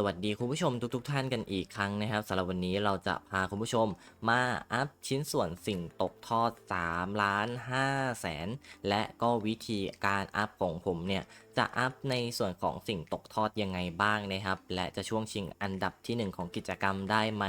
สวัสดีคุณผู้ชมทุกๆทท่านกันอีกครั้งนะครับสำหรับวันนี้เราจะพาคุณผู้ชมมาอัพชิ้นส่วนสิ่งตกทอด3ล้าน5แสนและก็วิธีการอัพของผมเนี่ยจะอัพในส่วนของสิ่งตกทอดยังไงบ้างนะครับ และจะช่วงชิงอันดับที่ 1 ของกิจกรรมได้ไหม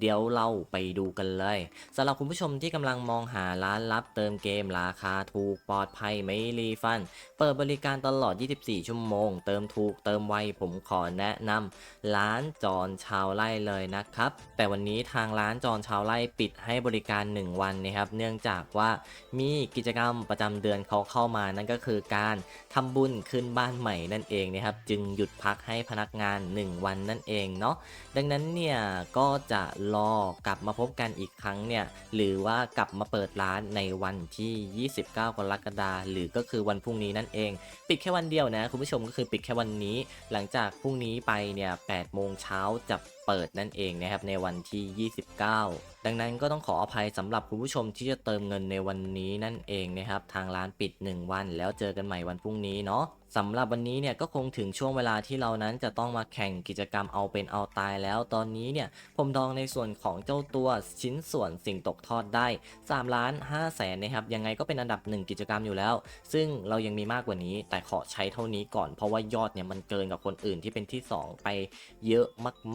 เดี๋ยวเราไปดูกันเลยสำหรับคุณผู้ชมที่กำลังมองหาร้านรับเติมเกมราคาถูกปลอดภัยไม่รีฟัน เปิดบริการตลอด 24 ชั่วโมง เติมถูกเติมไวผมขอแนะนำร้านจอนชาวไร่เลยนะครับ แต่วันนี้ทางร้านจอนชาวไร่ปิดให้บริการ 1 วันนะครับ เนื่องจากว่ามีกิจกรรมประจำเดือนเขาเข้ามานั่นก็คือการทำบุญขึ้นบ้านใหม่นั่นเองนะครับ จึงหยุดพักให้พนักงาน 1 วันนั่นเองเนาะดังนั้นเนี่ยก็จะรอกลับมาพบกันอีกครั้งเนี่ยหรือว่ากลับมาเปิดร้านในวันที่ 29 กรกฎาคมหรือก็คือวันพรุ่งนี้นั่นเอง ปิดแค่วันเดียวนะคุณผู้ชมก็คือปิดแค่วันนี้ หลังจากพรุ่งนี้ไปเนี่ย8 โมงเช้าจะเปิดนั่นเองนะครับในวันที่ 29 ดังนั้นก็ต้องขออภัยสำหรับคุณผู้ชมที่จะเติมเงินในวันนี้นั่นเองนะครับทางร้านปิด 1 วันแล้วเจอกันใหม่วันพรุ่งนี้เนาะ สำหรับวันนี้เนี่ยก็คงถึงช่วงเวลาที่เรานั้นจะต้องมาแข่งกิจกรรมเอาเป็นเอาตายแล้วตอนนี้เนี่ยผมดองในส่วนของเจ้าตัวชิ้นส่วนสิ่งตกทอดได้3ล้าน5แสนนะครับยังไงก็เป็นอันดับ 1 กิจกรรมอยู่แล้ว ซึ่งเรายังมีมากกว่านี้ แต่ขอใช้เท่านี้ก่อนเพราะว่ายอดเนี่ยมันเกินกับคนอื่นที่เป็นที่ 2 ไปเยอะ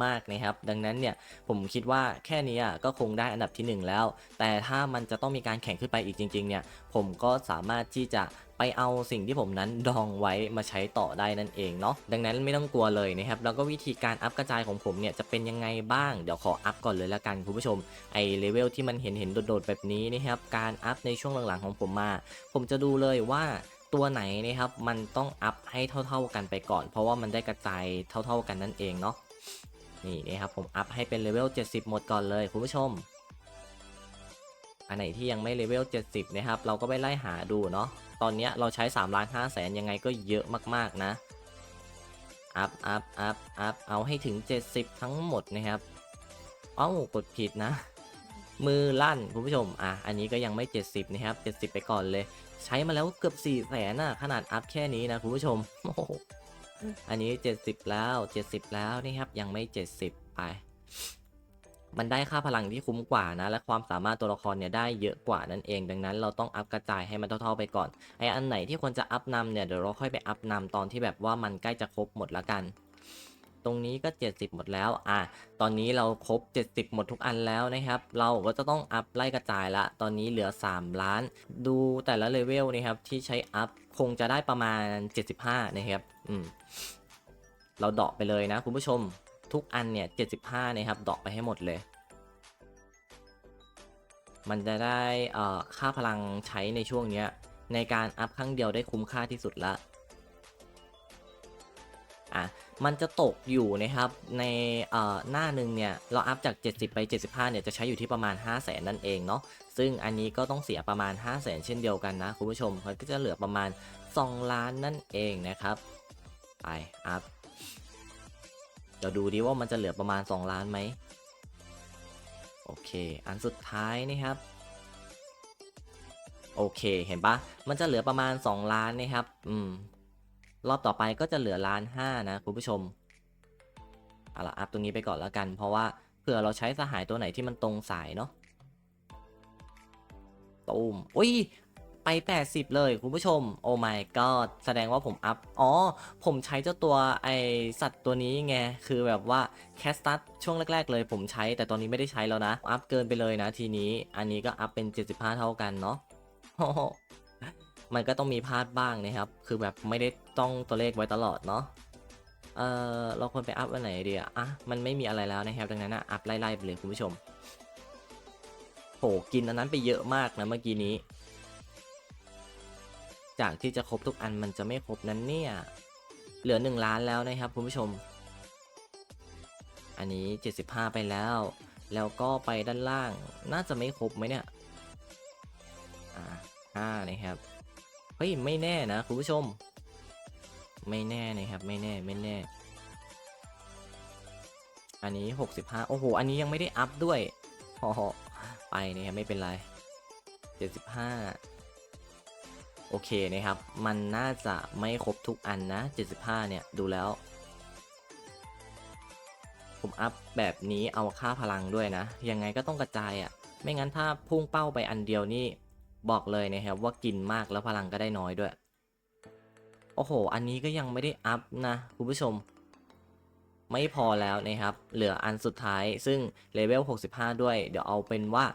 มากๆนะครับ ดังนั้นเนี่ยผมคิดว่าแค่นี้อะก็คงได้อันดับที่ 1 แล้ว แต่ถ้ามันจะต้องมีการแข่งขึ้นไปอีกจริงๆเนี่ยผมก็สามารถที่จะ ไปเอาสิ่งที่ผมนั้นดองไว้มาใช้ต่อได้นั่นเองเนาะดังนั้นไม่ต้องกลัวเลยนะครับแล้วก็วิธีการอัพกระจายของผมเนี่ยจะเป็นยังไงบ้างเดี๋ยวขออัพก่อนเลยละกันคุณผู้ชมไอเลเวลที่มันเห็นเห็นโดดๆแบบนี้นะครับการอัพในช่วงหลังๆของผมมา ผมจะดูเลยว่าตัวไหนนะครับมันต้องอัพให้เท่า ๆกันไปก่อน เพราะว่ามันได้กระจายเท่า ๆกันนั่นเองเนาะนี่นะครับผมอัพให้เป็นเลเวล 70 หมดก่อนเลยคุณผู้ชม อันไหนที่ยังไม่เลเวล 70 นะครับ เราก็ไปไล่หาดูเนาะ ตอนนี้เราใช้3ล้าน5แสนยังไงก็เยอะมากๆนะ อัพ อัพ อัพ อัพ เอาให้ถึง 70 ทั้งหมดนะครับ เอ้ากดผิดนะ มือลั่นคุณผู้ชม อะ อันนี้ก็ยังไม่ 70 นะครับ 70 ไปก่อนเลย ใช้มาแล้วเกือบ4แสนน่ะขนาดอัพแค่นี้นะคุณผู้ชม อันนี้ 70 แล้ว 70 แล้วนี่ครับ ยังไม่ 70 ไป มันได้ค่าพลังที่คุ้มกว่านะ และความสามารถตัวละครเนี่ยได้เยอะกว่านั่นเอง ดังนั้นเราต้องอัพกระจายให้มันเท่าๆไปก่อน ไออันไหนที่ควรจะอัพนำเนี่ยเดี๋ยวเราค่อยไปอัพนำตอนที่แบบว่ามันใกล้จะครบหมดละกัน ตรงนี้ก็ 70 หมดแล้ว อะ ตอนนี้เราครบ 70 หมดทุกอันแล้วนะครับ เราก็จะต้องอัพไล่กระจายละ ตอนนี้เหลือ 3 ล้าน ดูแต่ละเลเวลนะครับที่ใช้อัพคงจะได้ประมาณ 75 นะครับ อืม เราเดาะไปเลยนะคุณผู้ชม ทุกอันเนี่ย 75 นะครับดาะไปให้หมดเลย มันจะได้ค่าพลังใช้ในช่วงเนี้ย ในการอัพครั้งเดียวได้คุ้มค่าที่สุดละอะมันจะตกอยู่นะครับในหน้าหนึ่งเนี่ยเราอัพจาก 70 ไป 75 เนี่ยจะใช้อยู่ที่ประมาณ 5 0 0แสนนั่นเองเนาะซึ่งอันนี้ก็ต้องเสียประมาณ 5 0 0แสนเช่นเดียวกันนะ คุณผู้ชมมันก็จะเหลือประมาณ 2 ล้านนั่นเองนะครับ ไปอัพ เดี๋ยวดูดิว่ามันจะเหลือประมาณ 2 ล้านไหมโอเค อันสุดท้ายนะครับ โอเค เห็นปะมันจะเหลือประมาณ 2 ล้านนะครับ อืม รอบต่อไปก็จะเหลือล้านห้านะคุณผู้ชม เอาละอัพตรงนี้ไปก่อนแล้วกัน เพราะว่าเผื่อเราใช้สหายตัวไหนที่มันตรงสายเนาะตูมอุ้ย ไป 80 เลยคุณผู้ชม โอ้ my god แสดงว่าผมอัพ อ๋อ ผมใช้เจ้าตัวไอสัตว์ตัวนี้ไง คือแบบว่าแคสตัสช่วงแรก ๆ เลยผมใช้ แต่ตอนนี้ไม่ได้ใช้แล้วนะ อัพเกินไปเลยนะทีนี้ อันนี้ก็อัพเป็น 75 เท่ากันเนาะมันก็ต้องมีพลาดบ้างนะครับ คือแบบไม่ได้ต้องตัวเลขไว้ตลอดเนาะ เออเราควรไปอัพอันไหนดีอะอะ มันไม่มีอะไรแล้วนะครับ ดังนั้นนะอัพไล่ๆไปเลยคุณผู้ชมโหกินอันนั้นไปเยอะมากนะเมื่อกี้นี้ จากที่จะครบทุกอันมันจะไม่ครบนั้นเนี่ย เหลือ 1 ล้านแล้วนะครับคุณผู้ชม อันนี้ 75 ไปแล้ว แล้วก็ไปด้านล่างน่าจะไม่ครบไหมเนี่ย อ่าห้านะครับ เฮ้ย ไม่แน่นะคุณผู้ชม ไม่แน่นะครับไม่แน่ไม่แน่ อันนี้ 65 โอ้โห อันนี้ยังไม่ได้อัพด้วยโอ้โหไปนะครับไม่เป็นไร 75 โอเคนะครับ มันน่าจะไม่ครบทุกอันนะ 75 เนี่ย ดูแล้ว ผมอัพแบบนี้เอาค่าพลังด้วยนะ ยังไงก็ต้องกระจายอะ่ะ ไม่งั้นถ้าพุ่งเป้าไปอันเดียวนี่ บอกเลยนะครับว่ากินมากแล้วพลังก็ได้น้อยด้วย โอ้โห อันนี้ก็ยังไม่ได้อัพนะคุณผู้ชม ไม่พอแล้วนะครับ เหลืออันสุดท้ายซึ่งเลเวล 65 ด้วย เดี๋ยวเอาเป็นว่า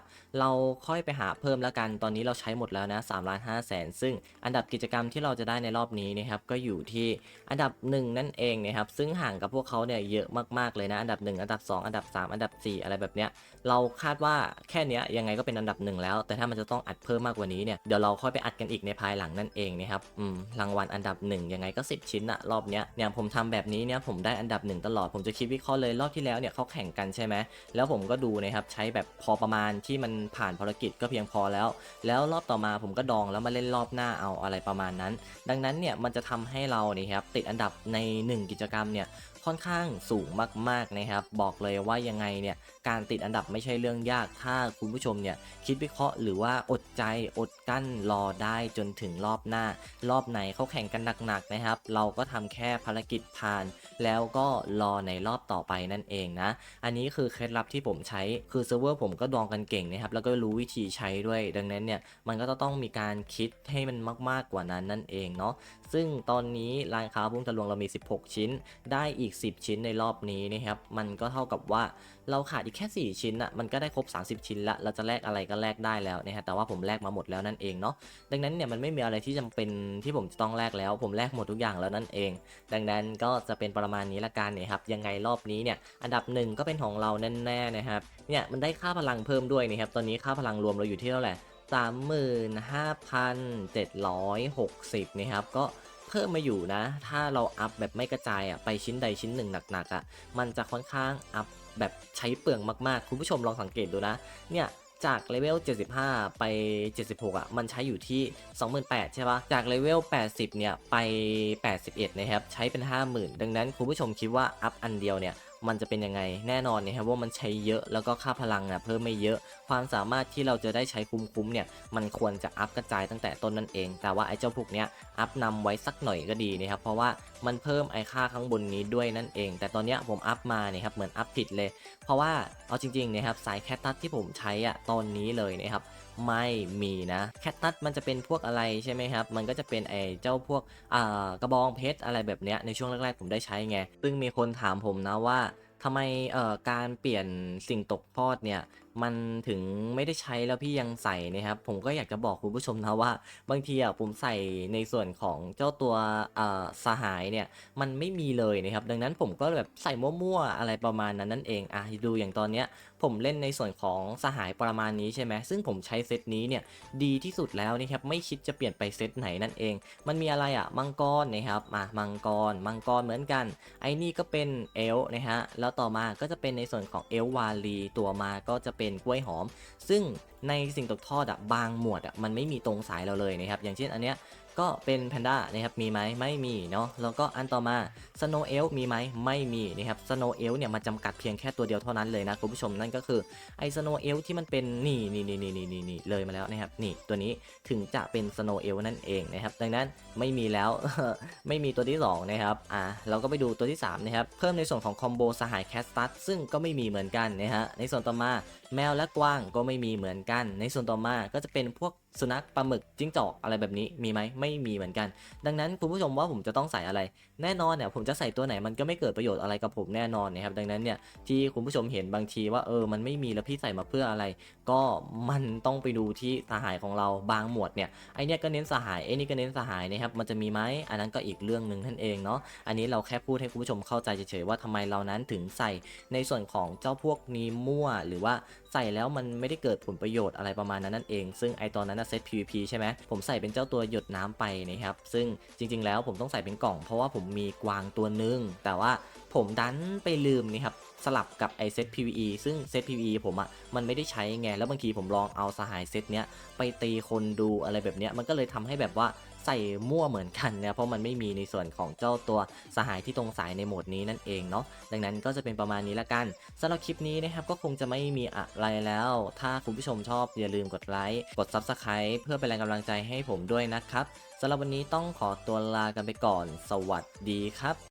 เราค่อยไปหาเพิ่มแล้วกัน ตอนนี้เราใช้หมดแล้วนะ3ล้าน5แสน ซึ่งอันดับกิจกรรมที่เราจะได้ในรอบนี้นะครับ ก็อยู่ที่อันดับ 1 นั่นเองนะครับ ซึ่งห่างกับพวกเขาเนี่ยเยอะมากๆเลยนะ อันดับ 1 อันดับ 2 อันดับ 3 อันดับ 4 อะไรแบบเนี้ย เราคาดว่าแค่เนี้ยยังไงก็เป็นอันดับหนึ่งแล้ว แต่ถ้ามันจะต้องอัดเพิ่มมากกว่านี้เนี่ย เดี๋ยวเราค่อยไปอัดกันอีกในภายหลังนั่นเองนะครับ อืม รางวัลอันดับหนึ่งยังไงก็ 10 ชิ้นอะรอบเนี้ย เนี่ยผมทำแบบนี้เนี่ยผมได้อันดับหนึ่งตลอดผมจะคิดวิเคราะห์เลยรอบที่แล้วเนี่ยเขาแข่งกันใช่ไหมแล้วผมก็ดูนะครับใช้แบบพอประมาณที่มันผ่านภารกิจก็เพียงพอแล้ว แล้วรอบต่อมาผมก็ดองแล้วมาเล่นรอบหน้าเอาอะไรประมาณนั้น ดังนั้นเนี่ยมันจะทำให้เราเนี่ยครับติดอันดับใน 1 กิจกรรมเนี่ย ค่อนข้างสูงมากๆนะครับ บอกเลยว่ายังไงเนี่ยการติดอันดับไม่ใช่เรื่องยากถ้าคุณผู้ชมเนี่ยคิดวิเคราะห์หรือว่าอดใจอดกั้นรอได้จนถึงรอบหน้า รอบไหนเขาแข่งกันหนักๆนะครับ เราก็ทำแค่ภารกิจผ่าน แล้วก็รอในรอบต่อไปนั่นเองนะ อันนี้คือเคล็ดลับที่ผมใช้คือเซิร์ฟเวอร์ผมก็ดองกันเก่งนะครับแล้วก็รู้วิธีใช้ด้วย ดังนั้นเนี่ยมันก็ต้องมีการคิดให้มันมาก ๆกว่านั้นนั่นเองเนาะซึ่งตอนนี้ร้านค้าพุ่งทะลวงเรามี 16 ชิ้นได้อีก10 ชิ้นในรอบนี้นะครับมันก็เท่ากับว่าเราขาดอีกแค่ 4 ชิ้นอะมันก็ได้ครบ 30 ชิ้นละเราจะแลกอะไรก็แลกได้แล้วนะฮะแต่ว่าผมแลกมาหมดแล้วนั่นเองเนาะดังนั้นเนี่ยมันไม่มีอะไรที่จำเป็นที่ผมจะต้องแลกแล้ว ผมแลกหมดทุกอย่างแล้วนั่นเอง ดังนั้นก็จะเป็นประมาณนี้ละกันเนี่ยครับยังไงรอบนี้เนี่ยอันดับหนึ่งก็เป็นของเราแน่ๆนะครับเนี่ยมันได้ค่าพลังเพิ่มด้วยนะครับตอนนี้ค่าพลังรวมเราอยู่ที่เท่าไหร่35,760นะครับก็ เพิ่มมาอยู่นะ ถ้าเราอัพแบบไม่กระจายอะไปชิ้นใดชิ้นหนึ่งหนักๆอะมันจะค่อนข้างอัพแบบใช้เปลืองมากๆ คุณผู้ชมลองสังเกตดูนะ เนี่ยจากเลเวล 75 ไป 76 อะ มันใช้อยู่ที่ 28,000 ใช่ปะจากเลเวล 80 เนี่ย ไป 81 นะครับ ใช้เป็น 50,000 ดังนั้นคุณผู้ชมคิดว่าอัพอันเดียวเนี่ย มันจะเป็นยังไงแน่นอนเนะครับว่ามันใช้เยอะแล้วก็ค่าพลังอะเพิ่มไม่เยอะ ความสามารถที่เราจะได้ใช้คุ้มๆเนี่ยมันควรจะอัพกระจายตั้งแต่ต้นนั่นเอง แต่ว่าไอ้เจ้าพวกเนี้ยอัพนำไว้สักหน่อยก็ดีนะครับเพราะว่ามันเพิ่มไอ้ค่าข้างบนนี้ด้วยนั่นเอง แต่ตอนเนี้ยผมอัพมาเนี่ยครับเหมือนอัพผิดเลย เพราะว่าเอาจริงๆนะครับสายแคตตัสที่ผมใช้อะตอนนี้เลยนะครับ ไม่มีนะแคทตัสมันจะเป็นพวกอะไรใช่ไหมครับ มันก็จะเป็นไอ้เจ้าพวกกระบองเพชรอะไรแบบเนี้ยในช่วงแรกๆผมได้ใช้ไง ซึ่งมีคนถามผมนะว่าทำไมการเปลี่ยนสิ่งตกทอดเนี่ย มันถึงไม่ได้ใช้แล้วพี่ยังใส่นะครับ ผมก็อยากจะบอกคุณผู้ชมนะว่า บางทีอะผมใส่ในส่วนของเจ้าตัวเอ่อสหายเนี่ยมันไม่มีเลยนะครับ ดังนั้นผมก็แบบใส่มั่วๆอะไรประมาณนั้นนั่นเองอะดูอย่างตอนเนี้ยผมเล่นในส่วนของสหายประมาณนี้ใช่ไหมซึ่งผมใช้เซตนี้เนี่ยดีที่สุดแล้วนะครับไม่คิดจะเปลี่ยนไปเซตไหนนั่นเอง มันมีอะไรอะมังกรนะครับมามังกรมังกรเหมือนกัน ไอ้นี่ก็เป็นเอลนะฮะแล้วต่อมาก็จะเป็นในส่วนของเอลวาลีตัวมาก็จะเป็นกล้วยหอม ซึ่งในสิ่งตกทอดอะบางหมวดอะมันไม่มีตรงสายเราเลยนะครับอย่างเช่นอันเนี้ย ก็เป็นแพนด้านะครับมีไหมไม่มีเนาะแล้วก็อันต่อมาสโนเอลมีไหมไม่มีนะครับสโนเอลเนี่ยมันจำกัดเพียงแค่ตัวเดียวเท่านั้นเลยนะคุณผู้ชมนั่นก็คือไอสโนเอลที่มันเป็นนี่นี่นี่นี่นี่นี่เลยมาแล้วนะครับนี่ตัวนี้ถึงจะเป็นสโนเอลนั่นเองนะครับดังนั้นไม่มีแล้วไม่มีตัวที่สองนะครับอะเราก็ไปดูตัวที่สามนะครับเพิ่มในส่วนของคอมโบสหายแคสตัสซึ่งก็ไม่มีเหมือนกันนะฮะในส่วนต่อมาแมวและกวางก็ไม่มีเหมือนกัน ในส่วนต่อมาก็จะเป็นพวก สุนัขปลาหมึกจิ้งจอกอะไรแบบนี้มีไหมไม่มีเหมือนกัน ดังนั้นคุณผู้ชมว่าผมจะต้องใส่อะไร แน่นอนเนี่ยผมจะใส่ตัวไหนมันก็ไม่เกิดประโยชน์อะไรกับผมแน่นอนนะครับดังนั้นเนี่ยที่คุณผู้ชมเห็นบางทีว่าเออมันไม่มีแล้วพี่ใส่มาเพื่ออะไร ก็มันต้องไปดูที่สหายของเราบางหมวดเนี่ยไอเนี้ยก็เน้นสหายไอนี่ก็เน้นสหายนะครับมันจะมีไหมอันนั้นก็อีกเรื่องหนึ่งท่านเองเนาะอันนี้เราแค่พูดให้คุณผู้ชมเข้าใจเฉยๆว่าทำไมเรานั้นถึงใส่ในส่วนของเจ้าพวกนี้มั่วหรือว่า ส่แล้วมันไม่ได้เกิดผลประโยชน์อะไรประมาณนั้นนั่นเอง ซึ่งไอตอนนั้นนะเซต PVP ใช่ไหมผมใส่เป็นเจ้าตัวหยดน้ำไปนะครับ ซึ่งจริง ๆ แล้วผมต้องใส่เป็นกล่อง เพราะว่าผมมีกวางตัวหนึง แต่ว่าผมดันไปลืมนี่ครับสลับกับไอเซต PVE ซึ่งเซต PVE ผมอะ่ะมันไม่ได้ใช้ไง แล้วบางทีผมลองเอาสหายเซตเนี้ยไปตีคนดูอะไรแบบเนี้ยมันก็เลยทำให้แบบว่า ใส่มั่วเหมือนกันนะเพราะมันไม่มีในส่วนของเจ้าตัวสหายที่ตรงสายในโหมดนี้นั่นเองเนาะดังนั้นก็จะเป็นประมาณนี้ละกันสำหรับคลิปนี้นะครับก็คงจะไม่มีอะไรแล้ว ถ้าคุณผู้ชมชอบอย่าลืมกดไลค์กด Subscribe เพื่อเป็นแรงกำลังใจให้ผมด้วยนะครับสำหรับวันนี้ต้องขอตัวลากันไปก่อน สวัสดีครับ